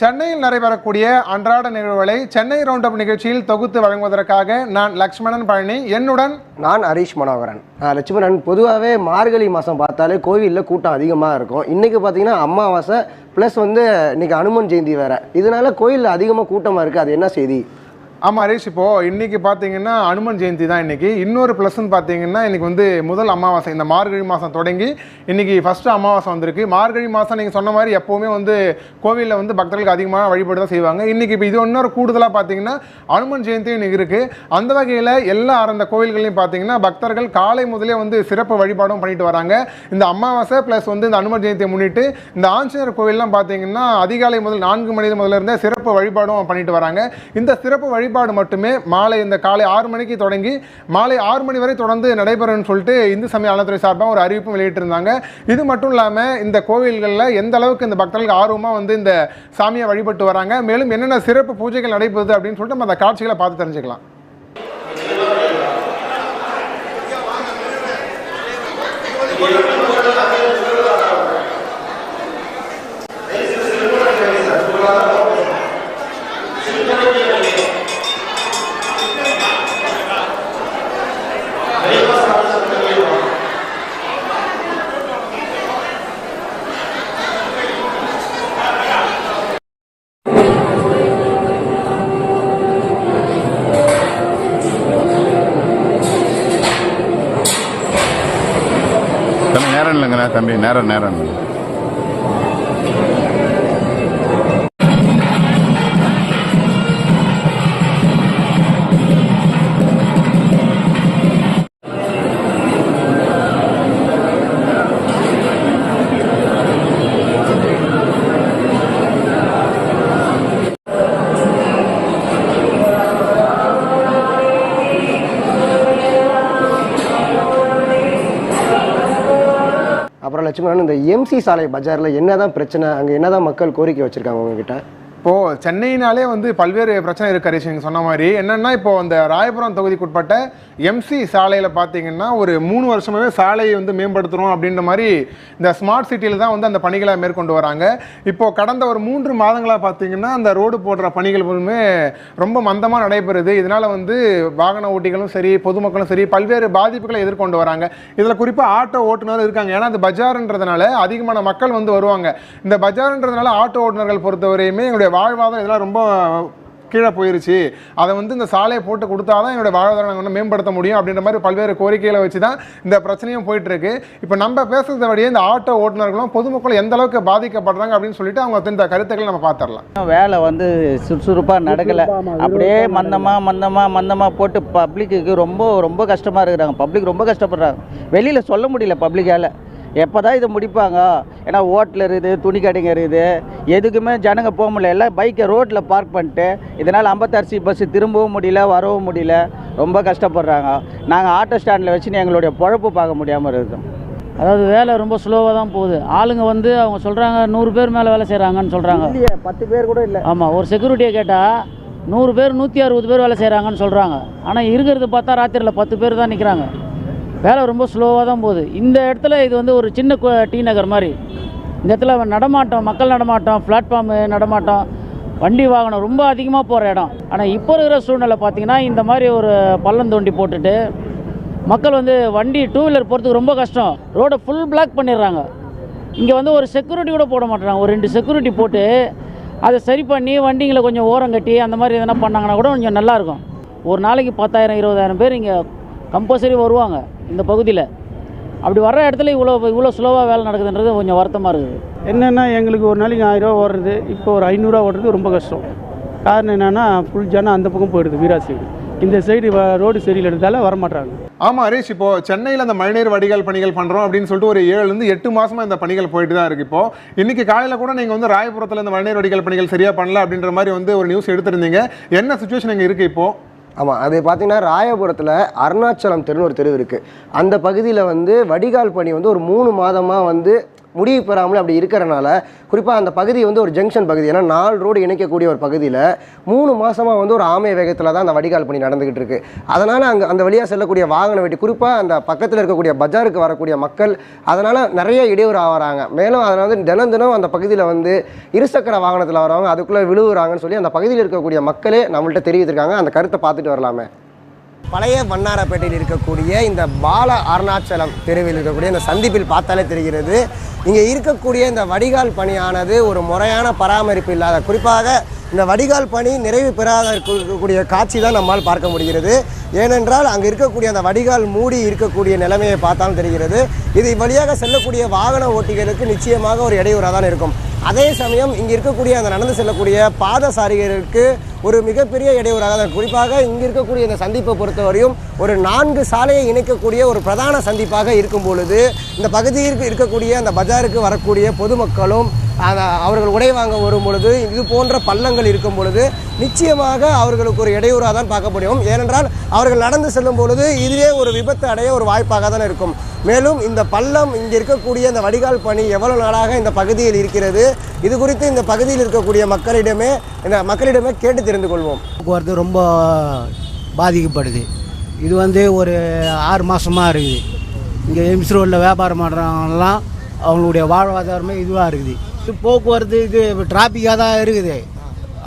சென்னையில் நடைபெறக்கூடிய அன்றாட நிகழ்வுகளை சென்னை ரவுண்ட் அப் நிகழ்ச்சியில் தொகுத்து வழங்குவதற்காக நான் லக்ஷ்மணன் பழனி என்னுடன் நான் ஹரீஷ் மனோகரன். லட்சுமணன் பொதுவாகவே மார்கழி மாதம் பார்த்தாலே கோவிலில் கூட்டம் அதிகமாக இருக்கும். இன்றைக்கி பார்த்தீங்கன்னா அமாவாசை ப்ளஸ் வந்து இன்னைக்கு அனுமன் ஜெயந்தி வேறு. இதனால கோயிலில் அதிகமாக கூட்டமாக இருக்குது அது என்ன செய்தி? ஆமாம் ஹரீஷ் இப்போ இன்றைக்கி பார்த்தீங்கன்னா அனுமன் ஜெயந்தி தான் இன்றைக்கி இன்னொரு ப்ளஸ்ன்னு பார்த்தீங்கன்னா இன்றைக்கி வந்து முதல் அமாவாசை இந்த மார்கழி மாதம் தொடங்கி இன்றைக்கி ஃபஸ்ட்டு அமாவாசை வந்திருக்கு. மார்கழி மாதம் நீங்கள் சொன்ன மாதிரி எப்போவுமே வந்து கோவிலில் வந்து பக்தர்களுக்கு அதிகமாக வழிபாடு தான் செய்வாங்க. இன்னைக்கு இப்போ இது இன்னொரு கூடுதலாக பார்த்தீங்கன்னா அனுமன் ஜெயந்தியும் இன்னைக்கு இருக்குது அந்த வகையில் எல்லா அந்த கோவில்களையும் பார்த்தீங்கன்னா பக்தர்கள் காலை முதலே வந்து சிறப்பு வழிபாடும் பண்ணிட்டு வராங்க. இந்த அமாவாசை ப்ளஸ் வந்து இந்த அனுமன் ஜெயந்தியை முன்னிட்டு இந்த ஆஞ்சநேயர் கோவில்லாம் பார்த்தீங்கன்னா அதிகாலை முதல் நான்கு மணி முதல்ல இருந்தே சிறப்பு வழிபாடும் பண்ணிட்டு வராங்க. இந்த சிறப்பு வழிபாடு மட்டுமே மாலை இந்த காலை ஆறு மணிக்கு தொடங்கி மாலை ஆறு மணி வரை தொடர்ந்து நடைபெறும்னு சொல்லிட்டு இந்து சமய அறநிலைத்துறை சார்பாக ஒரு அறிவிப்பும் வெளியிட்டிருந்தாங்க. இது மட்டும் இல்லாமல் இந்த கோவில்களில் எந்த அளவுக்கு இந்த பக்தர்களுக்கு ஆர்வமாக வந்து இந்த சாமியை வழிபட்டு வராங்க மேலும் என்னென்ன சிறப்பு பூஜைகள் நடைபெறுது அப்படின்னு சொல்லிட்டு நம்ம அந்த காட்சிகளை பார்த்து தெரிஞ்சுக்கலாம். தம்பி தம்பி நேரம் நேரம். எம்சி சாலை பஜாரில் என்னதான் பிரச்சனை அங்கே என்னதான் மக்கள் கோரிக்கை வச்சுருக்காங்க உங்ககிட்ட? இப்போ சென்னையினாலே வந்து பல்வேறு பிரச்சனை இருக்கு ஹரிஷ் நீங்க சொன்ன மாதிரி. என்னன்னா இப்போ அந்த ராயபுரம் தொகுதிக்குட்பட்ட எம்சி சாலையில் பார்த்தீங்கன்னா ஒரு மூணு வருஷமாவே சாலையை வந்து மேம்படுத்துறோம் அப்படின்ற மாதிரி இந்த ஸ்மார்ட் சிட்டியில் தான் வந்து அந்த பணிகளை மேற்கொண்டு வராங்க. இப்போ கடந்த ஒரு மூன்று மாதங்களாக பார்த்தீங்கன்னா அந்த ரோடு போடுற பணிகள் மூலமே ரொம்ப மந்தமாக நடைபெறுது. இதனால வந்து வாகன ஓட்டிகளும் சரி பொதுமக்களும் சரி பல்வேறு பாதிப்புகளை எதிர்கொண்டு வராங்க. இதில் குறிப்பாக ஆட்டோ ஓட்டுநர் இருக்காங்க. ஏன்னா அது பஜார்ன்றதுனால அதிகமான மக்கள் வந்து வருவாங்க. இந்த பஜார்ன்றதுனால ஆட்டோ ஓட்டுநர்கள் பொறுத்தவரையுமே எங்களுடைய வாழ்வாதாரம் இதெல்லாம் ரொம்ப கீழே போயிருச்சு. அதை வந்து இந்த சாலையை போட்டு கொடுத்தா தான் என்னோட வாழ்வாதாரம் நாங்கள் வந்து மேம்படுத்த முடியும் அப்படின்ற மாதிரி பல்வேறு கோரிக்கைகளை வச்சு தான் இந்த பிரச்சனையும் போயிட்டுருக்கு. இப்போ நம்ம பேசுகிறத வழியே இந்த ஆட்டோ ஓட்டுநர்களும் பொதுமக்களும் எந்த அளவுக்கு பாதிக்கப்படுறாங்க அப்படின்னு சொல்லிட்டு அவங்க இந்த கருத்துக்களை நம்ம பார்த்துடலாம். வேலை வந்து சுறுசுறுப்பாக நடக்கலை. அப்படியே மந்தமாக மந்தமாக மந்தமாக போட்டு பப்ளிக்கு ரொம்ப ரொம்ப கஷ்டமாக இருக்கிறாங்க. பப்ளிக் ரொம்ப கஷ்டப்படுறாங்க. வெளியில் சொல்ல முடியல பப்ளிக்கால் எப்போ தான் இதை முடிப்பாங்க? ஏன்னா ஹோட்டல் இருக்குது துணி கடைங்க இருக்குது. எதுக்குமே ஜனங்க போக முடியல. எல்லாம் பைக்கை ரோட்டில் பார்க் பண்ணிட்டு இதனால் ஐம்பத்தாறு பஸ்ஸு திரும்பவும் முடியல வரவும் முடியல. ரொம்ப கஷ்டப்படுறாங்க. நாங்கள் ஆட்டோ ஸ்டாண்டில் வச்சுன்னு எங்களுடைய பொழப்பு பார்க்க முடியாமல் இருக்கோம் அதாவது வேலை ரொம்ப ஸ்லோவாக தான் போகுது. ஆளுங்க வந்து அவங்க சொல்கிறாங்க நூறு பேர் மேலே வேலை செய்கிறாங்கன்னு சொல்கிறாங்க பத்து பேர் கூட இல்லை. ஆமாம் ஒரு செக்யூரிட்டியை கேட்டால் நூறு பேர் நூற்றி அறுபது பேர் வேலை செய்கிறாங்கன்னு சொல்கிறாங்க ஆனால் இருக்கிறது பார்த்தா ராத்திரியில் பத்து பேர் தான் நிற்கிறாங்க வேலை ரொம்ப ஸ்லோவாக தான் போகுது. இந்த இடத்துல இது வந்து ஒரு சின்ன கு- டி நகர் மாதிரி. இந்த இடத்துல நடமாட்டம் மக்கள் நடமாட்டம் பிளாட்ஃபார்மு நடமாட்டம் வண்டி வாகனம் ரொம்ப அதிகமாக போகிற இடம். ஆனால் இப்போ இருக்கிற சூழ்நிலை பார்த்திங்கன்னா இந்த மாதிரி ஒரு பள்ளம் தோண்டி போட்டுட்டு மக்கள் வந்து வண்டி டூ வீலர் போகிறதுக்கு ரொம்ப கஷ்டம். ரோடை ஃபுல் பிளாக் பண்ணிடுறாங்க. இங்கே வந்து ஒரு செக்யூரிட்டி கூட போட மாட்டேறாங்க. ஒரு ரெண்டு செக்யூரிட்டி போட்டு அதை சரி பண்ணி வண்டிங்களை கொஞ்சம் ஓரம் கட்டி அந்த மாதிரி எதனா பண்ணாங்கன்னா கூட கொஞ்சம் நல்லாயிருக்கும் ஒரு நாளைக்கு பத்தாயிரம் இருபதாயிரம் பேர் இங்கே கம்பல்சரி வருவாங்க. இந்த பகுதியில். அப்படி வர்ற இடத்துல இவ்வளோ இவ்வளோ ஸ்லோவாக வேலை நடக்குதுன்றது கொஞ்சம் வருத்தமாக இருக்குது. என்னென்னா எங்களுக்கு ஒரு நாளைக்கு ஆயிரம் ரூபா ஓடுறது இப்போ ஒரு ஐநூறுரூவா ஓடுறது ரொம்ப கஷ்டம். காரணம் என்னென்னா ஃபுல் ஜனம் அந்த பக்கம் போயிடுது வீரா சைடு இந்த சைடு ரோடு சரியில்லைன்றதால வரமாட்டாங்க ஆமா ஹரீஷ் இப்போ சென்னையில் அந்த மழைநீர் வடிகால் பணிகள் பண்றோம் அப்படின்னு சொல்லிட்டு ஒரு ஏழுல இருந்து எட்டு மாசமா இந்த பணிகள் போயிட்டு தான் இருக்கு. இப்போ இன்னைக்கு காலையில கூட நீங்க வந்து ராயபுரத்துல இந்த மழைநீர் வடிகால் பணிகள் சரியா பண்ணல அப்படின்ற மாதிரி வந்து ஒரு நியூஸ் எடுத்திருந்தீங்க. என்ன சுச்சுவேஷன் இங்க இருக்கு இப்போ? ஆமாம் அது பார்த்தீங்கன்னா ராயபுரத்தில் அருணாச்சலம் தெருன்னு ஒரு தெரு இருக்குது அந்த பகுதியில் வந்து வடிகால் பணி வந்து ஒரு மூணு மாதமாக வந்து முடிவு பெறாமல் அப்படி இருக்கிறனால குறிப்பாக அந்த பகுதி வந்து ஒரு ஜங்ஷன் பகுதி. ஏன்னா நாலு ரோடு இணைக்கக்கூடிய ஒரு பகுதியில் மூணு மாதமாக வந்து ஒரு ஆமை வேகத்தில் தான் அந்த வடிகால் பணி நடந்துகிட்டு இருக்கு. அதனால் அங்கே அந்த வழியாக செல்லக்கூடிய வாகன வெட்டி குறிப்பாக அந்த பக்கத்தில் இருக்கக்கூடிய பஜாருக்கு வரக்கூடிய மக்கள் அதனால் நிறைய இடையூறு ஆகிறாங்க. மேலும் அதனால் வந்து தினம் தினம் அந்த பகுதியில் வந்து இருசக்கர வாகனத்தில் வரவங்க அதுக்குள்ளே விழுவுறாங்கன்னு சொல்லி அந்த பகுதியில் இருக்கக்கூடிய மக்களே நம்மள்கிட்ட தெரிவித்திருக்காங்க. அந்த கருத்தை பார்த்துட்டு வரலாமே. பழைய வண்ணாரப்பேட்டையில் இருக்கக்கூடிய இந்த பால அருணாச்சலம் தெருவில் இருக்கக்கூடிய இந்த சந்திப்பில் பார்த்தாலே தெரிகிறது. இங்கே இருக்கக்கூடிய இந்த வடிகால் பணியானது ஒரு முறையான பராமரிப்பு இல்லாத குறிப்பாக இந்த வடிகால் பணி நிறைவு பெறாத இருக்கக்கூடிய காட்சி தான் நம்மால் பார்க்க முடிகிறது. ஏனென்றால் அங்கே இருக்கக்கூடிய அந்த வடிகால் மூடி இருக்கக்கூடிய நிலைமையை பார்த்தாலும் தெரிகிறது. இது வழியாக செல்லக்கூடிய வாகன ஓட்டிகளுக்கு நிச்சயமாக ஒரு இடையூறாக தான் இருக்கும். அதே சமயம் இங்கே இருக்கக்கூடிய அந்த நடந்து செல்லக்கூடிய பாதசாரிகளுக்கு ஒரு மிகப்பெரிய இடையூறாக தான் குறிப்பாக இங்கே இருக்கக்கூடிய இந்த சந்திப்பை பொறுத்தவரையும் ஒரு நான்கு சாலையை இணைக்கக்கூடிய ஒரு பிரதான சந்திப்பாக இருக்கும் பொழுது இந்த பகுதியில் இருக்கக்கூடிய அந்த பஜாருக்கு வரக்கூடிய பொதுமக்களும் அவர்கள் உடை வாங்க வரும் பொழுது இது போன்ற பள்ளங்கள் இருக்கும் பொழுது நிச்சயமாக அவர்களுக்கு ஒரு இடையூறாக தான் பார்க்க முடியும் ஏனென்றால் அவர்கள் நடந்து செல்லும் பொழுது இதுவே ஒரு விபத்து அடைய ஒரு வாய்ப்பாக தான் இருக்கும். மேலும் இந்த பள்ளம் இங்கே இருக்கக்கூடிய இந்த வடிகால் பணி எவ்வளவு நாளாக இந்த பகுதியில் இருக்கிறது இது குறித்து இந்த பகுதியில் இருக்கக்கூடிய மக்களிடமே இந்த மக்களிடமே கேட்டு தெரிந்து கொள்வோம். போக்குவரத்து ரொம்ப பாதிக்கப்படுது. இது வந்து ஒரு ஆறு மாதமாக இருக்குது. இங்கே எம்ஸ் ரோட்டில் வியாபாரம் பண்ணுறவங்கலாம் அவங்களுடைய வாழ்வாதாரமே இதுவாக இருக்குது. போக்குவரத்து இது டிராஃபிக்காக தான் இருக்குது.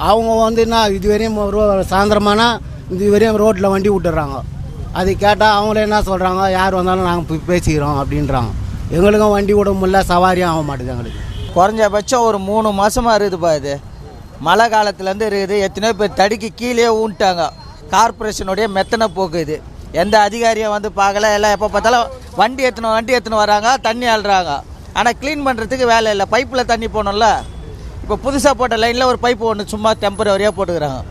அவங்க வந்து என்ன இதுவரையும் ரோ சாயந்தரமானா இதுவரையும் ரோட்டில் வண்டி விட்டுறாங்க. அது கேட்டால் அவங்களே என்ன சொல்கிறாங்க யார் வந்தாலும் நாங்கள் பேசிக்கிறோம் அப்படின்றாங்க. எங்களுக்கும் வண்டி விட முடியல சவாரியும் ஆக மாட்டேது எங்களுக்கு. குறைஞ்சபட்சம் ஒரு மூணு மாதமாக இருக்குதுப்பா இது. மழை காலத்துலேருந்து இருக்குது எத்தனையோ பேர் தடுக்கி கீழே ஊன்ட்டாங்க. கார்பரேஷனுடைய மெத்தனை போக்கு இது. எந்த அதிகாரியும் வந்து பார்க்கல எல்லாம் எப்போ பார்த்தாலும் வண்டி எத்தனை வண்டி எத்தனை வராங்க தண்ணி ஆள்றாங்க ஆனால் க்ளீன் பண்ணுறதுக்கு வேலை இல்லை. பைப்பில் தண்ணி போகணும்ல இப்போ புதுசாக போட்ட லைனில் ஒரு பைப்பு ஒன்று சும்மா டெம்பரவரியாக போட்டுக்கிறாங்க.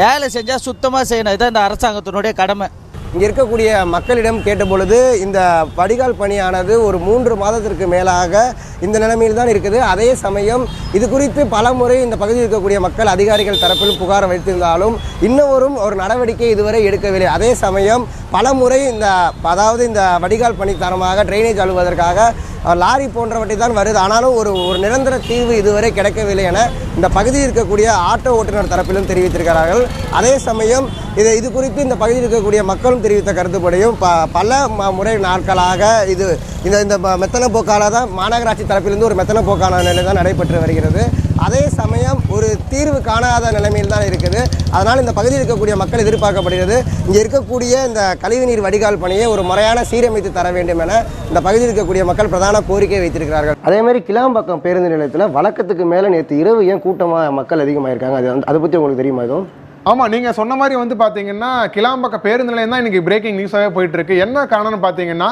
வேலை செஞ்சால் சுத்தமாக செய்யணும். இதான் இந்த அரசாங்கத்தினுடைய கடமை. இங்கே இருக்கக்கூடிய மக்களிடம் கேட்டபொழுது இந்த வடிகால் பணியானது ஒரு மூன்று மாதத்திற்கு மேலாக இந்த நிலைமையில் தான் இருக்குது. அதே சமயம் இது குறித்து பல முறை இந்த பகுதியில் இருக்கக்கூடிய மக்கள் அதிகாரிகள் தரப்பில் புகார் வைத்திருந்தாலும் இன்னவரும் ஒரு நடவடிக்கை இதுவரை எடுக்கவில்லை. அதே சமயம் பல முறை இந்த அதாவது இந்த வடிகால் பணி தரமாக ட்ரைனேஜ் அழுவதற்காக லாரி போன்றவற்றை தான் வருது. ஆனாலும் ஒரு ஒரு நிரந்தர தீர்வு இதுவரை கிடைக்கவில்லை என இந்த பகுதியில் இருக்கக்கூடிய ஆட்டோ ஓட்டுநர் தரப்பிலும் தெரிவித்திருக்கிறார்கள். அதே சமயம் இது இது குறித்து இந்த பகுதியில் இருக்கக்கூடிய மக்களும் தெரிவித்த கருத்துப்படியும் ப பல முறை நாட்களாக இது இந்த இந்த ம- மெத்தன போக்கால தான் மாநகராட்சி தரப்பிலிருந்து ஒரு மெத்தன போக்கான நிலை தான் நடைபெற்று வருகிறது. அதே சமயம் ஒரு தீர்வு காணாத நிலைமையில் தான் இருக்குது. அதனால் இந்த பகுதியில் இருக்கக்கூடிய மக்கள் எதிர்பார்க்கப்படுகிறது. இங்கே இருக்கக்கூடிய இந்த கழிவுநீர் வடிகால் பணியை ஒரு முறையான சீரமைத்து தர வேண்டும் என இந்த பகுதியில் இருக்கக்கூடிய மக்கள் பிரதான கோரிக்கை வைத்திருக்கிறார்கள். அதே மாதிரி கிளாம்பாக்கம் பேருந்து நிலையத்தில் வழக்கத்துக்கு மேலே நேற்று இரவு ஏன் கூட்டமாக மக்கள் அதிகமாக இருக்காங்க அது வந்து- அதை பற்றி உங்களுக்கு தெரியுமா எதுவும் ஆமாம் நீங்கள் சொன்ன மாதிரி வந்து பார்த்தீங்கன்னா கிளாம்பக்க பேருந்து நிலையம் தான் இன்றைக்கி பிரேக்கிங் நியூஸாகவே போயிட்டுருக்கு. என்ன காரணம்னு பார்த்தீங்கன்னா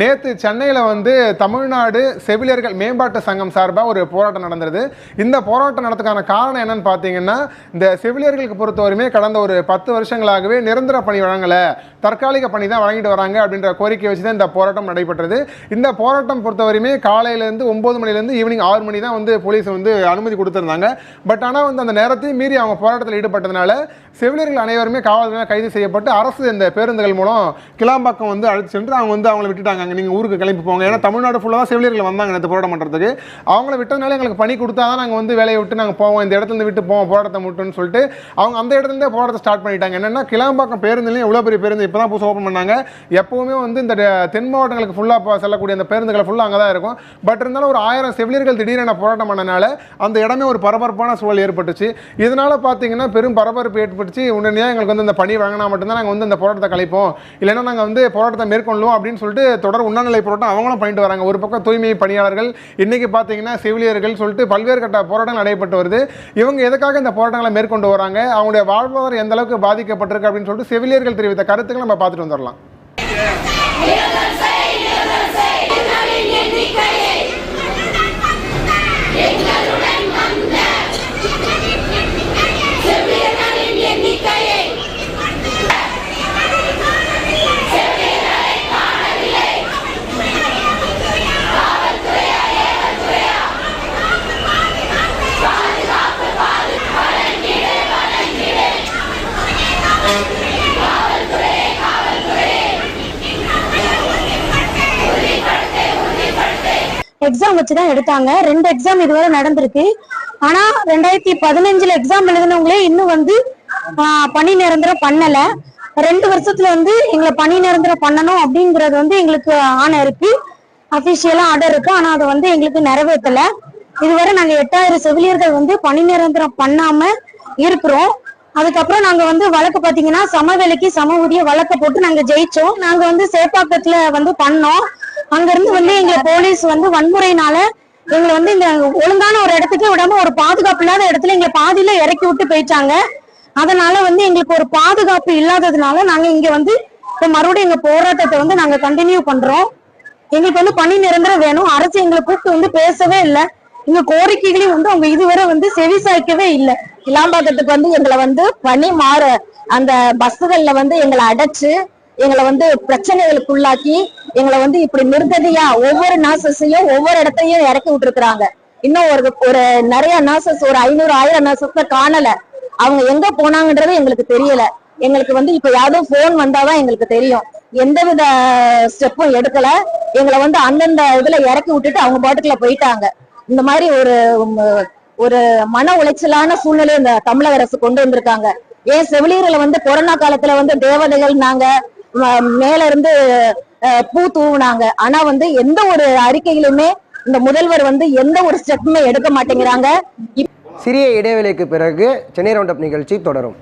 நேற்று சென்னையில் வந்து தமிழ்நாடு செவிலியர்கள் மேம்பாட்டு சங்கம் சார்பாக ஒரு போராட்டம் நடந்தது. இந்த போராட்டம் நடத்துக்கான காரணம் என்னன்னு பார்த்தீங்கன்னா இந்த செவிலியர்களுக்கு பொறுத்தவரையுமே கடந்த ஒரு பத்து வருஷங்களாகவே நிரந்தர பணி வழங்கலை. தற்காலிக பணி தான் வழங்கிட்டு வராங்க அப்படின்ற கோரிக்கை வச்சு தான் இந்த போராட்டம் நடைபெற்றது. இந்த போராட்டம் பொறுத்தவரையுமே காலையிலேருந்து ஒம்பது மணிலேருந்து ஈவினிங் ஆறு மணி தான் வந்து போலீஸ் வந்து அனுமதி கொடுத்துருந்தாங்க. பட் ஆனால் வந்து அந்த நேரத்தையும் மீறி அவங்க போராட்டத்தில் ஈடுபட்டதுனால செவிலியர்கள் அனைவருமே காவல்துறையினர் கைது செய்யப்பட்டு அரசு இந்த பேருந்துகள் மூலம் கிளாம்பாக்கம் வந்து அழைத்து சென்று அவங்க வந்து அவங்கள விட்டுட்டாங்க. நீங்கள் ஊருக்கு கிளம்பி போங்க. ஏன்னா தமிழ்நாடு ஃபுல்லாக செவிலியர்கள் வந்தாங்க இந்த போராட்டம் பண்ணுறதுக்கு அவங்கள விட்டதுனால எங்களுக்கு பணி கொடுத்தா தான் நாங்கள் வந்து வேலையை விட்டு நாங்கள் போவோம். இந்த இடத்துல விட்டு போவோம். போராட்டத்தை முட்டுன்னு சொல்லிட்டு அவங்க அந்த இடத்துலேருந்தே போராட்டத்தை ஸ்டார்ட் பண்ணிட்டாங்க. என்னென்னா கிளாம்பாக்கம் பேருந்துலேயும் எவ்வளோ பெரிய பேருந்து இப்போ தான் புதுசாக ஓப்பன் பண்ணாங்க. எப்போவுமே வந்து இந்த தென் மாவட்டங்களுக்கு ஃபுல்லாக செல்லக்கூடிய அந்த பேருந்துகளை ஃபுல்லாக அங்கே தான் இருக்கும். பட் இருந்தாலும் ஒரு ஆயிரம் செவிலியர்கள் திடீரென போராட்டம் பண்ணனால அந்த இடமே ஒரு பரபரப்பான சூழல் ஏற்பட்டுச்சு. இதனால் பார்த்தீங்கன்னா பெரும் பரபரப்பு ஏற்பட்டுச்சு. உடனடியாக எங்களுக்கு வந்து இந்த பணி வாங்கினா மட்டும்தான் நாங்கள் வந்து இந்த போராட்டத்தை கலைப்போம். இல்லைன்னா நாங்கள் வந்து போராட்டத்தை மேற்கொள்ளுவோம் அப்படின்னு சொல்லிட்டு தொடர் உண்ணாநிலை போராட்டம் அவங்களும் பண்ணிட்டு வராங்க. ஒரு பக்கம் தூய்மை பணியாளர்கள் இன்றைக்கி பார்த்தீங்கன்னா செவிலியர்கள் சொல்லிட்டு பல்வேறு கட்ட போராட்டங்கள் நடைபெற்று வருது. இவங்க எதுக்காக இந்த போராட்டங்களை மேற்கொண்டு வராங்க? அவங்களுடைய வாழ்வாதாரம் எந்த அளவுக்கு பாதிக்கப்பட்டிருக்கு அப்படின்னு சொல்லிட்டு செவிலியர்கள் தெரிவித்த கருத்துக்கள் விஷயங்கள் நம்ம பார்த்துட்டு வந்துடலாம். எங்கள் எக்ஸாம் வச்சு தான் எடுத்தாங்க. ரெண்டு எக்ஸாம் இதுவரை நடந்திருக்கு. ஆனா ரெண்டாயிரத்தி பதினஞ்சுல எக்ஸாம் எழுதினவங்களே இன்னும் வந்து பணி நிரந்தரம் பண்ணல. ரெண்டு வருஷத்துல வந்து எங்களை பணி நிரந்தரம் பண்ணணும் அப்படிங்கறது வந்து எங்களுக்கு ஆணை இருக்கு. அபிஷியலா ஆர்டர் இருக்கு. ஆனா அதை வந்து எங்களுக்கு நிறைவேற்றல. இதுவரை நாங்க எட்டாயிரம் செவிலியர்கள் வந்து பணி நிரந்தரம் பண்ணாம இருக்கிறோம். அதுக்கப்புறம் நாங்க வந்து வழக்கு பாத்தீங்கன்னா சமவேலைக்கு சம ஊதிய வழக்க போட்டு நாங்க ஜெயிச்சோம். நாங்க வந்து சேப்பாக்கத்துல வந்து பண்ணோம். அங்க இருந்து வந்து எங்க போலீஸ் வந்து வன்முறையினால எங்களை வந்து இந்த ஒழுங்கான ஒரு இடத்துக்கு விடாம ஒரு பாதுகாப்பு இல்லாத இடத்துல எங்களை பாதியில இறக்கி விட்டு போயிட்டாங்க. அதனால வந்து எங்களுக்கு ஒரு பாதுகாப்பு இல்லாததுனால நாங்க இங்க வந்து இப்ப மறுபடியும் எங்க போராட்டத்தை வந்து நாங்க கண்டினியூ பண்றோம். எங்களுக்கு வந்து பணி நிரந்தரம் வேணும். அரசு எங்களை கூப்பிட்டு வந்து பேசவே இல்லை. எங்க கோரிக்கைகளையும் வந்து அவங்க இதுவரை வந்து செவிசாய்க்கவே இல்லை. கிளாம்பாக்கத்துக்கு வந்து எங்களை வந்து பணி மாற அந்த பஸ்ஸுகள்ல வந்து எங்களை அடைச்சு எங்களை வந்து பிரச்சனைகளுக்கு உள்ளாக்கி எங்களை வந்து இப்படி நிர்கதியா ஒவ்வொரு நர்சஸையும் ஒவ்வொரு இடத்தையும் இறக்கி விட்டுருக்குறாங்க. இன்னும் ஒரு ஒரு நிறைய நர்சஸ் ஒரு ஐநூறு ஆயிரம் நர்சஸ் காணல. அவங்க எங்க போனாங்கன்றது எங்களுக்கு தெரியல. எங்களுக்கு வந்து இப்ப யாரும் போன் வந்தாதான் எங்களுக்கு தெரியும். எந்தவித ஸ்டெப்பும் எடுக்கல. எங்களை வந்து அந்தந்த இதுல இறக்கி விட்டுட்டு அவங்க பாட்டுக்குள்ள போயிட்டாங்க. இந்த மாதிரி ஒரு ஒரு மன உளைச்சலான சூழ்நிலை இந்த தமிழக அரசு கொண்டு வந்திருக்காங்க. ஏன் செவிலியர்களை வந்து கொரோனா காலத்துல வந்து தேவதைகள் நாங்க மேல இருந்து அஹ், பூ தூவுனாங்க. ஆனா வந்து எந்த ஒரு அறிக்கையிலுமே இந்த முதல்வர் வந்து எந்த ஒரு ஸ்டெப்புமே எடுக்க மாட்டேங்கிறாங்க. சிறிய இடைவேளைக்கு பிறகு சென்னை ரவுண்ட் அப் நிகழ்ச்சி தொடரும்.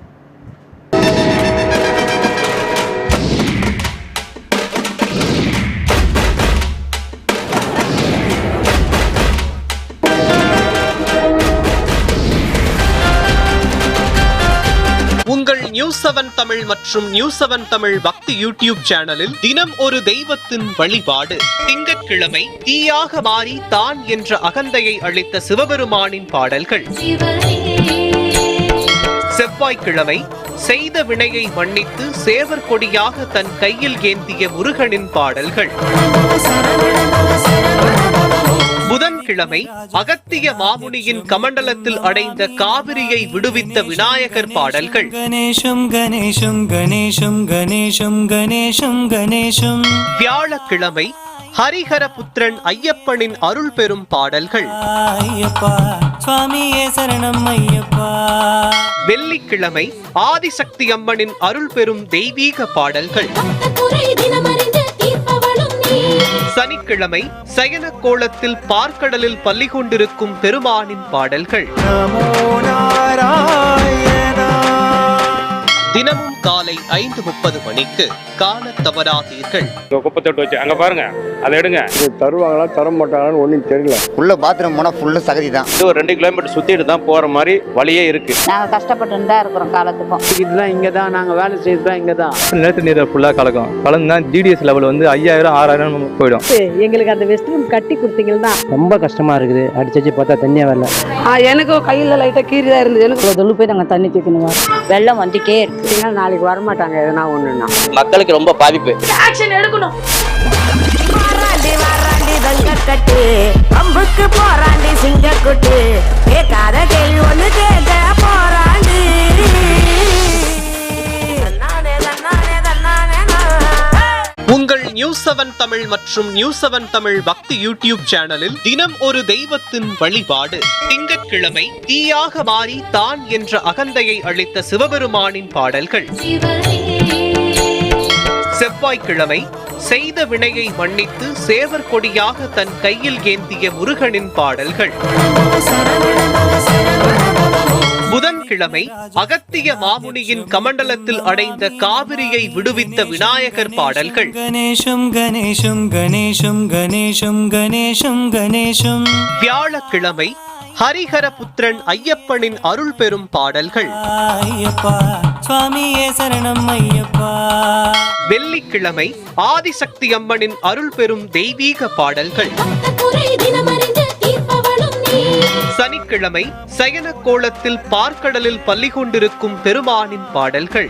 உங்கள் நியூஸ் செவன் தமிழ் மற்றும் நியூஸ் செவன் தமிழ் பக்தி யூடியூப் சேனலில் தினம் ஒரு தெய்வத்தின் வழிபாடு. திங்கட்கிழமை தீயாக மாறி தான் என்ற அகந்தையை அளித்த சிவபெருமானின் பாடல்கள். செவ்வாய்க்கிழமை செய்த வினையை மன்னித்து சேவர் கொடியாக தன் கையில் ஏந்திய முருகனின் பாடல்கள். புதன்கிழமை அகத்திய மாமுனியின் கமண்டலத்தில் அடைந்த காவிரியை விடுவித்த விநாயகர் பாடல்கள். கணேசம் கணேசம் கணேசம் கணேஷம் கணேஷம் கணேஷம். வியாழக்கிழமை ஹரிஹர புத்திரன் ஐயப்பனின் அருள் பெறும் பாடல்கள் வெள்ளிக்கிழமை ஆதிசக்தி அம்மனின் அருள் பெறும் தெய்வீக பாடல்கள். சனிக்கிழமை சயன கோலத்தில் பார்க்கடலில் பள்ளி கொண்டிருக்கும் பெருமானின் பாடல்கள். தினமும் காலை ஐந்து முப்பது மணிக்கு காண தவறாதீர்கள். குப்பை தொட்டு வச்சு அங்க பாருங்க அதை எடுங்க. தருவாங்களா தர மாட்டாங்களான்னு ஒன்றும் தெரியல. உள்ள பாத்ரூம் போனால் ஃபுல்லு சகதி தான் இது ஒரு ரெண்டு கிலோமீட்டர் சுத்திட்டு தான் போற மாதிரி வழியே இருக்கு. நாங்க கஷ்டப்பட்டு தான் இருக்கிறோம் காலத்துக்கும். இதுதான் இங்கே தான் நாங்கள் வேலை செய்யறது தான் இங்கே தான் நிலத்து நீரை ஃபுல்லாக கலக்கும். கலந்து தான் ஜிடிஎஸ் லெவல் வந்து ஐயாயிரம் ஆறாயிரம் போயிடும். எங்களுக்கு அந்த வெஸ்ட் ரூம் கட்டி கொடுத்தீங்கன்னா. ரொம்ப கஷ்டமா இருக்குது. அடிச்சு பார்த்தா தண்ணியா வரல. எனக்கும் கையில லைட்டா கீறி தான் இருந்தது. எனக்கு தொழு போய் நாங்கள் தண்ணி தூக்கணும் வெள்ளம் வந்துட்டே இருக்கு. நாளைக்கு வரமாட்டாங்க எதனா ஒண்ணுன்னா. மக்களுக்கு ரொம்ப பாதிப்பு. ஆக்ஷன் எடுக்கணும். வெங்கட்கட்டு அம்புக்கு போராண்டி சிங்கக்குட்டு. கேட்காத கேள்வி ஒண்ணு கேட்க போராண்டி நியூஸ் செவன் தமிழ் மற்றும் நியூஸ் செவன் தமிழ் பக்தி யூடியூப் சேனலில் தினம் ஒரு தெய்வத்தின் வழிபாடு. திங்கட்கிழமை தீயாக மாறி தான் என்ற அகந்தையை அளித்த சிவபெருமானின் பாடல்கள். செவ்வாய்க்கிழமை செய்த வினையை மன்னித்து சேவர் கொடியாக தன் கையில் ஏந்திய முருகனின் பாடல்கள். புதன்கிழமை அகத்திய மாமுனியின் கமண்டலத்தில் அடைந்த காவிரியை விடுவித்த விநாயகர் பாடல்கள். கணேஷம் கணேஷம் கணேஷம் கணேஷம் கணேஷம் கணேஷம். வியாழக்கிழமை ஹரிஹர புத்திரன் ஐயப்பனின் அருள் பெறும் பாடல்கள் வெள்ளிக்கிழமை ஆதிசக்தி அம்மனின் அருள் பெறும் தெய்வீக பாடல்கள். சனிக்கிழமை சயன கோலத்தில் பார்க்கடலில் பள்ளி கொண்டிருக்கும் பெருமானின் பாடல்கள்.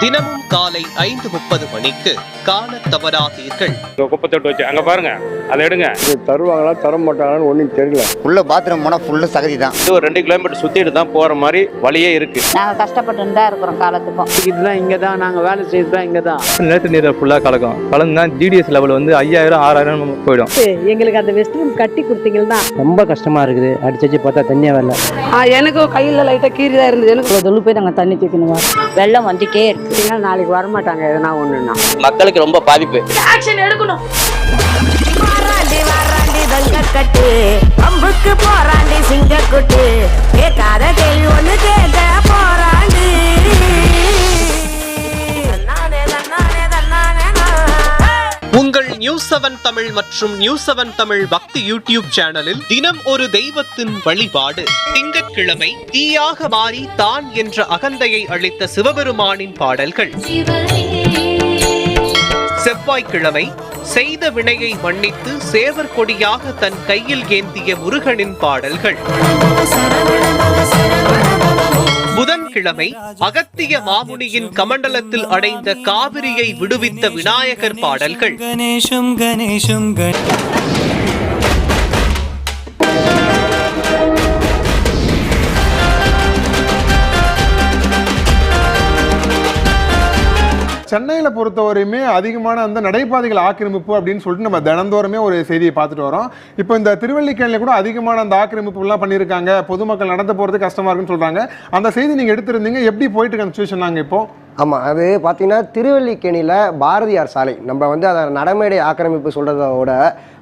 தினமும் காலை ஐந்து முப்பது மணிக்கு காண தவறாதீர்கள். குப்பத்தொட்டு வச்சு அங்க பாருங்க அதை எடுங்க. தருவாங்களா தர மாட்டாங்களான்னு ஒன்றும் தெரியல. உள்ள பாத்ரூம் போனால் ஃபுல்லு சகதி தான் இது ஒரு ரெண்டு கிலோமீட்டர் சுத்திட்டு தான் போற மாதிரி வழியே இருக்கு. நாங்க கஷ்டப்பட்டு தான் இருக்கிறோம் காலத்துக்கும். இதுதான் இங்கே தான் நாங்கள் வேலை செய்யறது தான் இங்கே தான் நிலத்து நீரை ஃபுல்லாக கலக்கும் கலந்துனா ஜிடிஎஸ் லெவல் வந்து ஐயாயிரம் ஆறாயிரம் போயிடும். எங்களுக்கு அந்த வெஸ்ட் ரூம் கட்டி கொடுத்தீங்கன்னா ரொம்ப கஷ்டமாக இருக்குது. அடிச்சு பார்த்தா தண்ணியாக வரல. எனக்கு கையில் லைட்டாக கீறி தான் இருந்தது. எனக்கு தொழு போய் நாங்கள் தண்ணி தூக்கணும் வெள்ளம் வந்துட்டே இருக்கு. நாளைக்கு வரமாட்டாங்க எதனா ஒன்றுனா மக்களுக்கு ரொம்ப பாதிப்பு. ஆக்ஷன் எடுக்கணும். வாராண்டி வாராண்டி கட்டு பம்புக்கு போராண்டி சிங்கக்குட்டு. கேட்காத கேள்வி ஒண்ணு கேட்க போராண்டி. உங்கள் நியூஸ் செவன் தமிழ் மற்றும் நியூஸ் செவன் தமிழ் பக்தி யூடியூப் சேனலில் தினம் ஒரு தெய்வத்தின் வழிபாடு. திங்கட்கிழமை தீயாக மாறி தான் என்ற அகந்தையை அளித்த சிவபெருமானின் பாடல்கள். செவ்வாய்க்கிழமை செய்த வினையை மன்னித்து சேவர் கொடியாக தன் கையில் ஏந்திய முருகனின் பாடல்கள். புதன்கிழமை அகத்திய மாமுனியின் கமண்டலத்தில் அடைந்த காவிரியை விடுவித்த விநாயகர் பாடல்கள். கணேஷும் கணேஷும் சென்னையில் பொறுத்தவரையுமே அதிகமான அந்த நடைபாதைகள் ஆக்கிரமிப்பு அப்படின்னு சொல்லிட்டு நம்ம தினந்தோறுமே ஒரு செய்தியை பார்த்துட்டு வரோம். இப்போ இந்த திருவள்ளிக்கேணியில் கூட அதிகமான அந்த ஆக்கிரமிப்புலாம் பண்ணியிருக்காங்க. பொதுமக்கள் நடந்து போகிறது கஷ்டமாக இருக்குன்னு சொல்கிறாங்க அந்த செய்தி நீங்கள் எடுத்திருந்தீங்க. எப்படி போயிட்டு இருக்க அந்த சுச்சுவேஷன் நாங்கள் இப்போது ஆமாம் அது பார்த்தீங்கன்னா திருவல்லிக்கேணியில் பாரதியார் சாலை. நம்ம வந்து அதை நடைமேடை ஆக்கிரமிப்பு சொல்கிறத விட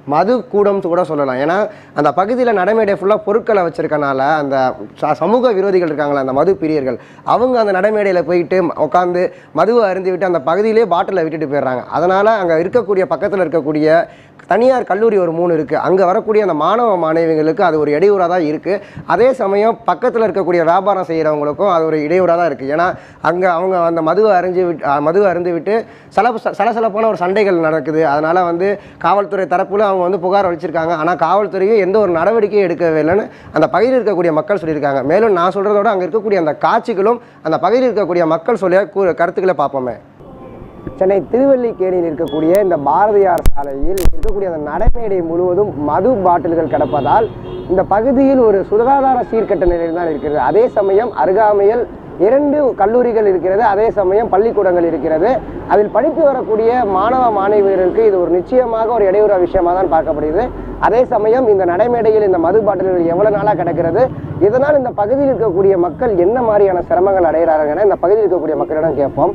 மது கூடம் கூட சொல்லலாம். ஏன்னா அந்த பகுதியில் நடைமேடை ஃபுல்லாக பொருட்களை வச்சுருக்கனால அந்த ச- சமூக விரோதிகள் இருக்காங்களே அந்த மது பிரியர்கள் அவங்க அந்த நடைமேடையில் போயிட்டு உட்காந்து மதுவை அருந்தி விட்டு அந்த பகுதியிலே பாட்டிலை விட்டுட்டு போயிடுறாங்க. அதனால் அங்கே இருக்கக்கூடிய பக்கத்தில் இருக்கக்கூடிய தனியார் கல்லூரி ஒரு மூணு இருக்குது அங்கே வரக்கூடிய அந்த மாணவ மாணவிகளுக்கு அது ஒரு இடையூறாக தான் இருக்குது அதே சமயம் பக்கத்தில் இருக்கக்கூடிய வியாபாரம் செய்கிறவங்களுக்கும் அது ஒரு இடையூறாக தான் இருக்குது ஏன்னா அங்கே அவங்க அந்த மதுவை அறிஞ்சு விட்டு மதுவை அருந்து விட்டு சல சலசலப்பான ஒரு சண்டைகள் நடக்குது. அதனால் வந்து காவல்துறை தரப்புல அவங்க வந்து புகார் அளிச்சிருக்காங்க. ஆனால் காவல்துறையும் எந்த ஒரு நடவடிக்கையும் எடுக்கவே இல்லைன்னு அந்த பகுதியில் இருக்கக்கூடிய மக்கள் சொல்லியிருக்காங்க. மேலும் நான் சொல்கிறத விட அங்கே இருக்கக்கூடிய அந்த காட்சிகளும் அந்த பகுதியில் இருக்கக்கூடிய மக்கள் சொல்லிய கூ- கருத்துக்களை பார்ப்போமே. சென்னை திருவல்லிக்கேணியில் இருக்கக்கூடிய இந்த பாரதியார் சாலையில் இருக்கக்கூடிய அந்த நடைமேடை முழுவதும் மது பாட்டில்கள் கிடப்பதால் இந்த பகுதியில் ஒரு சுகாதார சீர்கட்ட நிலையில் தான் இருக்கிறது. அதே சமயம் அருகாமையில் இரண்டு கல்லூரிகள் இருக்கிறது அதே சமயம் பள்ளிக்கூடங்கள் இருக்கிறது. அதில் படித்து வரக்கூடிய மாணவ மாணவியர்களுக்கு இது ஒரு நிச்சயமாக ஒரு இடையூறு விஷயமாக தான் பார்க்கப்படுகிறது. அதே சமயம் இந்த நடைமேடையில் இந்த மது பாட்டில்கள் எவ்வளவு நாளாக கிடக்கிறது இதனால் இந்த பகுதியில் இருக்கக்கூடிய மக்கள் என்ன மாதிரியான சிரமங்கள் அடைகிறார்கள் இந்த பகுதியில் இருக்கக்கூடிய மக்களிடம் கேட்போம்.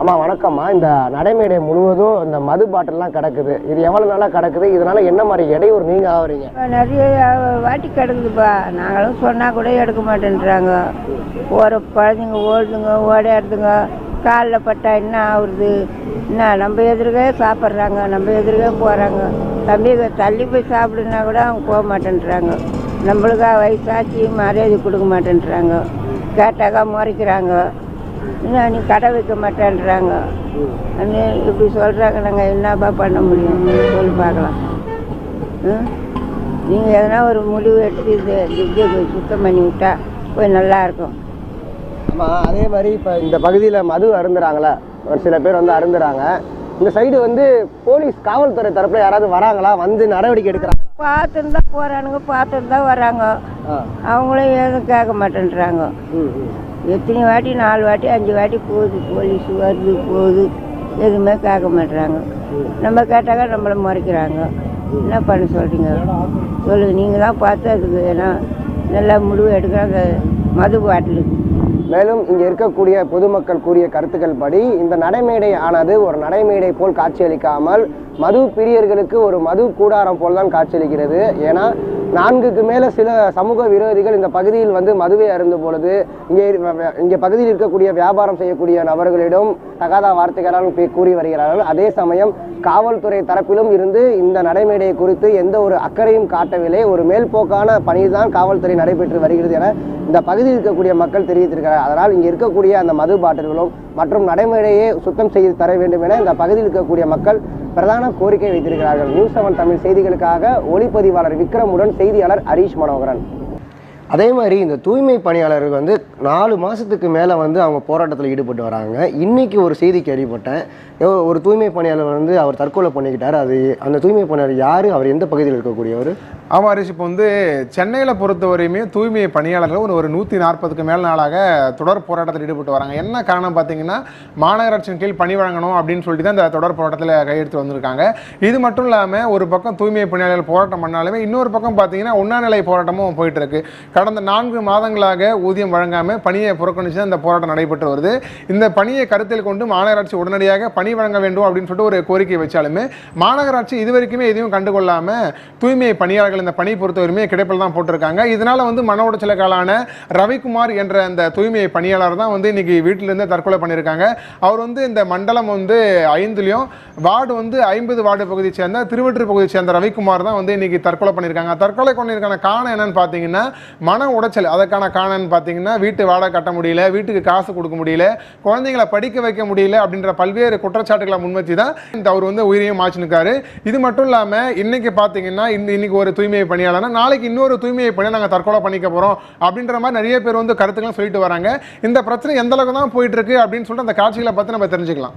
அம்மா வணக்கம்மா. இந்த நடைமேடை முழுவதும் இந்த மது பாட்டில்லாம் கிடக்குது. இது எவ்வளோ நாளாக கிடக்குது? இதனால என்ன மாதிரி இடையூறு நீங்கள் ஆகுறீங்க நிறைய வாட்டி கிடக்குதுப்பா. நாங்களும் சொன்னால் கூட எடுக்க மாட்டேன்றாங்க. ஒரு குழந்தைங்க ஓடுதுங்க ஓடையாடுதுங்க காலில் பட்டா என்ன ஆகுறது என்ன? நம்ம எதிர்கே சாப்பிட்றாங்க நம்ம எதிர்கே போகிறாங்க தம்பி தள்ளி போய் சாப்பிடுனா கூட அவங்க போக மாட்டேன்றாங்க. நம்மளுக்கா வயசாச்சு மரியாதை கொடுக்க மாட்டேன்றாங்க. கேட்டாக்கா முறைக்கிறாங்க. என்ன நீ கடை வைக்க மாட்டேன்றாங்க. இப்படி சொல்கிறாங்க நாங்கள் என்னப்பா பண்ண முடியும்? சொல்லி பார்க்கலாம். நீங்கள் எதனா ஒரு முடிவு எடுத்து இது போய் சுத்தம் பண்ணி விட்டா போய் நல்லா இருக்கும். ஆமா அதே மாதிரி இப்போ இந்த பகுதியில் மது அருந்துறாங்களே ஒரு சில பேர் வந்து அருந்துறாங்க. இந்த சைடு வந்து போலீஸ் காவல்துறை தரப்புல யாராவது வராங்களா? வந்து நடவடிக்கை எடுக்கிறாங்க பார்த்துன்னு தான் போகிறானுங்க பார்த்துன்னு தான் வராங்க. அவங்களும் எதுவும் கேட்க மாட்டேன்றாங்க. எத்தனை வாட்டி? நாலு வாட்டி அஞ்சு வாட்டி போகுது. போலீஸ் வருது போகுது. எதுவுமே கேட்க மாட்டுறாங்க நம்ம கேட்டாக்கா நம்மளை முறைக்கிறாங்க. என்ன பண்ண சொல்கிறீங்க சொல்லுங்கள் நீங்கள் தான் பார்த்து அதுக்கு ஏன்னா நல்லா முடிவு எடுக்கிறாங்க மது பாட்டிலுக்கு. மேலும் இங்கே இருக்கக்கூடிய பொதுமக்கள் கூறிய கருத்துக்கள் படி இந்த நடைமேடை ஆனது ஒரு நடைமேடை போல் காட்சியளிக்காமல் மது பிரியர்களுக்கு ஒரு மது கூடாரம் போல் தான் காட்சியளிக்கிறது. ஏன்னா நான்குக்கு மேலே சில சமூக விரோதிகள் இந்த பகுதியில் வந்து மதுவை அருந்த பொழுது இங்கே இங்கே பகுதியில் இருக்கக்கூடிய வியாபாரம் செய்யக்கூடிய நபர்களிடம் தகாத வார்த்தைகளால் கூறி வருகிறார்கள். அதே சமயம் காவல்துறை தரப்பிலும் இருந்து இந்த நடைமேடை குறித்து எந்த ஒரு அக்கறையும் காட்டவில்லை. ஒரு மேல்போக்கான பணிதான் காவல்துறை நடைபெற்று வருகிறது என இந்த பகுதியில் இருக்கக்கூடிய மக்கள் தெரிவித்திருக்கிறார் அதனால் இங்கே இருக்கக்கூடிய அந்த மது பாட்டில்களும் மற்றும் நடைமுறையே சுத்தம் செய்து தர வேண்டும் என இந்த பகுதியில் இருக்கக்கூடிய மக்கள் பிரதான கோரிக்கை வைத்திருக்கிறார்கள் நியூஸ் செவன் தமிழ் செய்திகளுக்காக ஒளிப்பதிவாளர் விக்ரமுடன் செய்தியாளர் ஹரீஷ் மனோகரன். அதே மாதிரி இந்த தூய்மை பணியாளர்கள் வந்து நாலு மாதத்துக்கு மேலே வந்து அவங்க போராட்டத்தில் ஈடுபட்டு வராங்க. இன்றைக்கி ஒரு செய்தி கேள்விப்பட்டேன் ஒரு தூய்மை பணியாளர் வந்து அவர் தற்கொலை பண்ணிக்கிட்டார். அது அந்த தூய்மை பணியாளர் யார்? அவர் எந்த பகுதியில் இருக்கக்கூடியவர்? ஆமாம் ஹரிஷ் இப்போ வந்து சென்னையில் பொறுத்தவரையுமே தூய்மை பணியாளர்கள் ஒரு ஒரு நூற்றி நாற்பதுக்கு மேல் நாளாக தொடர் போராட்டத்தில் ஈடுபட்டு வராங்க. என்ன காரணம் பார்த்தீங்கன்னா மாநகராட்சியின் கீழ் பணி வழங்கணும் அப்படின்னு சொல்லிட்டு தான் இந்த தொடர் போராட்டத்தில் கையெழுத்து வந்திருக்காங்க. இது மட்டும் இல்லாமல் ஒரு பக்கம் தூய்மை பணியாளர்கள் போராட்டம் பண்ணாலுமே இன்னொரு பக்கம் பார்த்தீங்கன்னா உண்ணாநிலை போராட்டமும் போயிட்டு இருக்கு. கடந்த நான்கு மாதங்களாக ஊதியம் வழங்காமல் பணியை புறக்கணித்து அந்த போராட்டம் நடைபெற்று வருது. இந்த பணியை கருத்தில் கொண்டு மாநகராட்சி உடனடியாக பணி வழங்க வேண்டும் அப்படின்னு சொல்லிட்டு ஒரு கோரிக்கை வச்சாலுமே மாநகராட்சி இது வரைக்குமே எதையும் கண்டுகொள்ளாமல் தூய்மை பணியாளர்கள் இந்த பணி பொறுத்தவரையுமே கிடைப்பில் தான் போட்டிருக்காங்க. இதனால் வந்து மன உடைச்சலுக்கான ரவிக்குமார் என்ற அந்த தூய்மை பணியாளர் தான் வந்து இன்றைக்கி வீட்டிலேருந்து தற்கொலை பண்ணியிருக்காங்க அவர் வந்து இந்த மண்டலம் வந்து ஐந்துலேயும் வார்டு வந்து ஐம்பது வார்டு பகுதியை சேர்ந்த திருவற்றூர் பகுதியை சேர்ந்த ரவிக்குமார் தான் வந்து இன்றைக்கி தற்கொலை பண்ணியிருக்காங்க தற்கொலை பண்ணியிருக்கான காரணம் என்னன்னு பார்த்தீங்கன்னா மன உடைச்சல் அதற்கான காரணம்னு பார்த்தீங்கன்னா வீட்டு வாடகை கட்ட முடியல வீட்டுக்கு காசு கொடுக்க முடியல குழந்தைங்களை படிக்க வைக்க முடியல அப்படின்ற பல்வேறு குற்றச்சாட்டுகளை முன்வச்சு தான் இந்த அவர் வந்து உயிரையும் மாச்சினுக்காரு இது மட்டும் இல்லாமல் இன்னைக்கு பார்த்தீங்கன்னா இன்னைக்கு ஒரு தூய்மை பணியாளர்னா நாளைக்கு இன்னொரு தூய்மை பணியை நாங்கள் தற்கொலை பண்ணிக்க போகிறோம் அப்படின்ற மாதிரி நிறைய பேர் வந்து கருத்துக்களும் சொல்லிட்டு வராங்க. இந்த பிரச்சனை எந்த அளவுக்கு தான் போயிட்டு இருக்கு அப்படின்னு சொல்லிட்டு அந்த காட்சிகளை பார்த்து நம்ம தெரிஞ்சுக்கலாம்.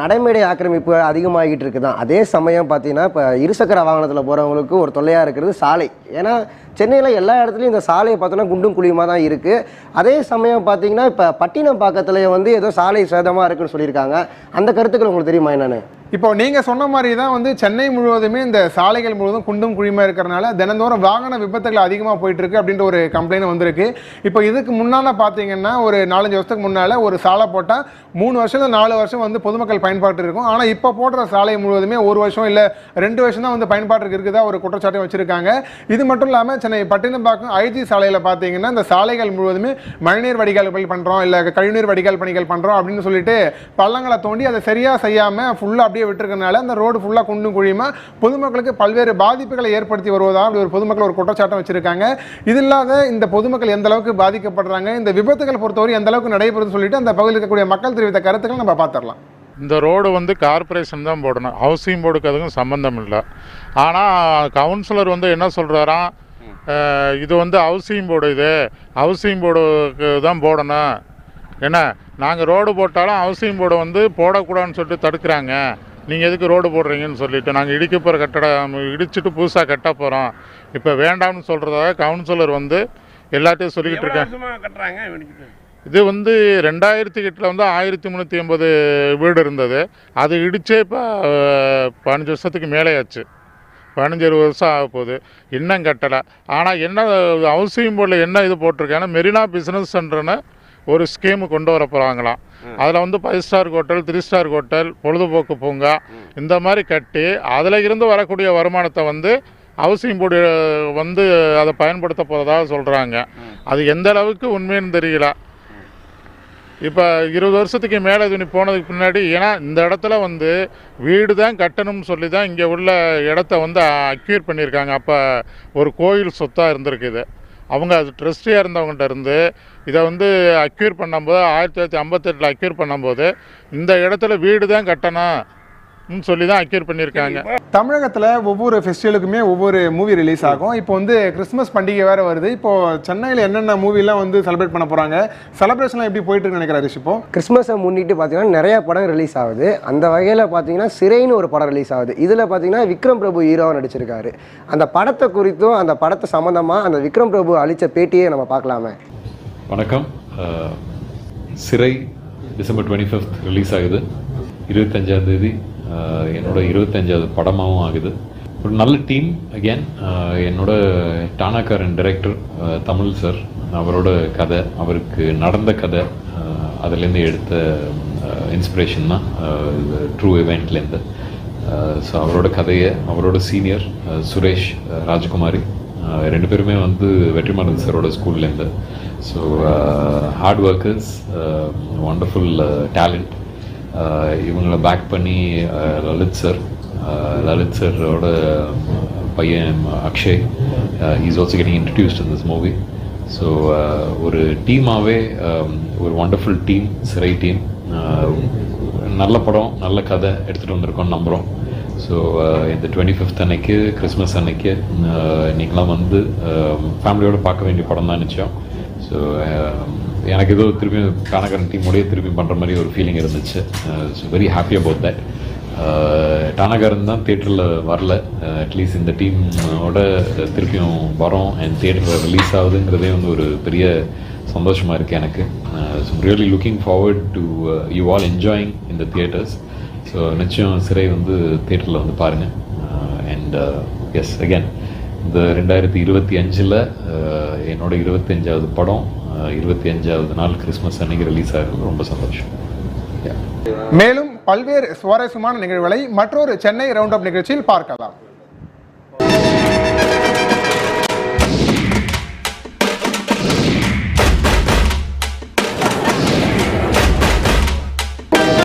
நடைமேடை ஆக்கிரமிப்பு அதிகமாகிட்டு இருக்குது? தான் அதே சமயம் பார்த்தீங்கன்னா இப்போ இருசக்கர வாகனத்தில் போகிறவங்களுக்கு ஒரு தொல்லையாக இருக்கிறது சாலை. ஏன்னா சென்னையில் எல்லா இடத்துலையும் இந்த சாலையை பார்த்தோன்னா குண்டும் குழியுமாக தான் இருக்குது அதே சமயம் பார்த்தீங்கன்னா இப்போ பட்டினம் பக்கத்துலேயே வந்து ஏதோ சாலை சேதமாக இருக்குன்னு சொல்லியிருக்காங்க. அந்த கருத்துக்கள் உங்களுக்கு தெரியுமா என்னென்னு? இப்போ நீங்கள் சொன்ன மாதிரி தான் வந்து சென்னை முழுவதுமே இந்த சாலைகள் முழுவதும் குண்டும் குழியுமா இருக்கிறனால தினந்தோறும் வாகன விபத்துகள் அதிகமாக போயிட்டுருக்கு அப்படின்ற ஒரு கம்ப்ளைண்ட் வந்திருக்கு. இப்போ இதுக்கு முன்னால் பார்த்தீங்கன்னா ஒரு நாலஞ்சு வருஷத்துக்கு முன்னால் ஒரு சாலை போட்டால் மூணு வருஷம் நாலு வருஷம் வந்து பொதுமக்கள் பயன்பாட்டு இருக்கும். ஆனால் இப்போ போடுற சாலை முழுவதுமே ஒரு வருஷம் இல்லை ரெண்டு வருஷம் தான் வந்து பயன்பாட்டுக்கு இருக்குதா ஒரு குற்றச்சாட்டையும் வச்சுருக்காங்க. இது மட்டும் இல்லாமல் சென்னை பட்டினப்பாக்கம் ஐஜி சாலையில் பார்த்தீங்கன்னா இந்த சாலைகள் முழுவதுமே மழைநீர் வடிகால் பண்ணுறோம் இல்லை கழிவுநீர் வடிகால் பணிகள் பண்ணுறோம் அப்படின்னு சொல்லிட்டு பள்ளங்களை தோண்டி அதை சரியாக செய்யாமல் ஃபுல்லாக அப்படியே விட்டுருக்கனால அந்த ரோடு ஃபுல்லாக குண்டும் குழியுமா பொதுமக்களுக்கு பல்வேறு பாதிப்புகளை ஏற்படுத்தி வருவதாக அப்படி ஒரு பொதுமக்கள் ஒரு குற்றச்சாட்டம் வச்சிருக்காங்க. இது இல்லாத இந்த பொதுமக்கள் எந்த அளவுக்கு பாதிக்கப்படுறாங்க இந்த விபத்துகள் பொறுத்தவரை எந்த அளவுக்கு நடைபெறுதுன்னு சொல்லிட்டு அந்த பகுதியில் இருக்கக்கூடிய மக்கள் தெரிவித்த கருத்துக்கள் நம்ம பார்த்துடலாம். இந்த ரோடு வந்து கார்ப்பரேஷன் தான் போடணும். ஹவுசிங் போர்டுக்கு அதுக்கும் சம்மந்தம் இல்லை. ஆனால் கவுன்சிலர் வந்து என்ன சொல்கிறாராம் இது வந்து ஹவுசிங் போர்டு இது. ஹவுசிங் போர்டுக்கு தான் போடணும். என்ன? நாங்கள் ரோடு போட்டாலும் ஹவுசிங் போர்டு வந்து போடக்கூடாதுன்னு சொல்லிட்டு தடுக்கிறாங்க. நீங்கள் எதுக்கு ரோடு போடுறீங்கன்னு சொல்லிட்டு நாங்கள் இடிக்க போகிற கட்டடம் இடிச்சிட்டு புதுசாக கட்ட போகிறோம் இப்போ வேண்டாம்னு சொல்கிறதாக கவுன்சிலர் வந்து எல்லாத்தையும் சொல்லிக்கிட்டு இருக்கேன் இது வந்து ரெண்டாயிரத்தி எட்டில் வந்து ஆயிரத்தி முந்நூற்றி எண்பது வீடு இருந்தது. அது இடிச்சே இப்போ பதினஞ்சு வருஷத்துக்கு மேலேயாச்சு. பதினஞ்சு இருபது வருஷம் ஆக போகுது. இன்னும் கட்டலை. ஆனால் என்ன ஹவுசிங் போர்டில் என்ன இது போட்டிருக்காங்கன்னா மெரினா பிஸ்னஸ் சென்டர்னு ஒரு ஸ்கீமு கொண்டு வர போகிறாங்களாம் அதில் வந்து five star hotel three star hotel பொழுதுபோக்கு பூங்கா இந்த மாதிரி கட்டி அதில் இருந்து வரக்கூடிய வருமானத்தை வந்து ஹவுசிங் போர்டு வந்து அதை பயன்படுத்த போகிறதாக சொல்கிறாங்க அது எந்த அளவுக்கு உண்மைன்னு தெரியல. இப்போ இருபது வருஷத்துக்கு மேலே இது போனதுக்கு பின்னாடி ஏன்னா இந்த இடத்துல வந்து வீடு தான் கட்டணும்னு சொல்லி தான் இங்கே உள்ள இடத்த வந்து அக்யூர் பண்ணியிருக்காங்க. அப்போ ஒரு கோயில் சொத்தாக இருந்திருக்குது அவங்க அது ட்ரஸ்டியாக இருந்தவங்ககிட்ட இருந்து இதை வந்து அக்யூர் பண்ணும்போது ஆயிரத்தி தொள்ளாயிரத்தி ஐம்பத்தெட்டில் அக்யூர் பண்ணும்போது இந்த இடத்துல வீடு தான் கட்டணும். சொல்லி தான் அக்யூர் பண்ணியிருக்காங்க. தமிழகத்தில் ஒவ்வொரு ஃபெஸ்டிவலுக்குமே ஒவ்வொரு மூவி ரிலீஸ் ஆகும். இப்போ வந்து கிறிஸ்மஸ் பண்டிகை வேற வருது. இப்போ சென்னையில் என்னென்ன மூவிலாம் வந்து செலிப்ரேட் பண்ண போறாங்க? செலிப்ரேஷன்லாம் எப்படி போயிட்டு நினைக்கிறாரு ரிஷி இப்போ கிறிஸ்மஸை முன்னிட்டு பார்த்தீங்கன்னா நிறைய படம் ரிலீஸ் ஆகுது. அந்த வகையில் பார்த்தீங்கன்னா சிறைன்னு ஒரு படம் ரிலீஸ் ஆகுது. இதில் பார்த்தீங்கன்னா விக்ரம் பிரபு ஹீரோவாக நடிச்சிருக்காரு. அந்த படத்தை குறித்தும் அந்த படத்தை சம்மந்தமாக அந்த விக்ரம் பிரபு அளித்த பேட்டியை நம்ம பார்க்கலாமே. வணக்கம். சிறை டிசம்பர் டுவெண்ட்டி ஃபிஃப்த் ரிலீஸ் ஆகுது. இருபத்தஞ்சாம் தேதி அஹ், என்னோட இருபத்தஞ்சாவது படமாகவும் ஆகுது. ஒரு நல்ல டீம் அகேன் என்னோட டானாக்காரன் டைரக்டர் தமிழ் சார். அவரோட கதை அவருக்கு நடந்த கதை அதுலேருந்து எடுத்த இன்ஸ்பிரேஷன் தான் ட்ரூ இவெண்ட்லேருந்து ஸோ அவரோட கதையை அவரோட சீனியர் சுரேஷ் ராஜகுமாரி ரெண்டு பேருமே வந்து வெற்றிமாறன் சாரோட ஸ்கூல்லேருந்து so hard workers wonderful talent இவங்களை பேக் பண்ணி லலித் சார் லலித் சாரோட பையன் Akshay is also getting introduced in this movie so ஒரு டீமாகவே ஒரு ஒண்டர்ஃபுல் டீம் சிறை டீம் நல்ல படம் நல்ல கதை எடுத்துகிட்டு வந்திருக்கோம் நம்புகிறோம் ஸோ இந்த டுவெண்ட்டி ஃபிஃப்த் அன்னைக்கு கிறிஸ்மஸ் அன்னைக்கு நீங்களாம் வந்து ஃபேமிலியோடு பார்க்க வேண்டிய படம் தான் நிச்சயம் ஸோ எனக்கு ஏதோ திரும்பி காணக்காரன் டீமோடய திரும்பி பண்ணுற மாதிரி ஒரு ஃபீலிங் இருந்துச்சு. So very happy about that Taanakkaran தான் தேட்டரில் வரல. Uh, அட்லீஸ்ட் இந்த டீமோட திருப்பியும் வரோம். அண்ட் தேட்டரில் ரிலீஸ் ஆகுதுங்கிறதே வந்து ஒரு பெரிய சந்தோஷமாக இருக்குது எனக்கு. So really looking forward to you all enjoying இந்த தியேட்டர்ஸ் ஸோ நிச்சயம் சிறை வந்து தேட்டரில் வந்து பாருங்கள் அண்ட் எஸ் அகேன் இந்த ரெண்டாயிரத்தி இருபத்தி அஞ்சில் uh, என்னோட இருபத்தஞ்சாவது படம் இருபத்தி அஞ்சாவது நாள் கிறிஸ்மஸ் அன்னைக்கு ரிலீஸ் ஆகிறது ரொம்ப சந்தோஷம். மேலும் பல்வேறு சுவாரஸ்யமான நிகழ்வுகளை மற்றொரு சென்னை ரவுண்ட் அப் நிகழ்ச்சியில் பார்க்கலாம்.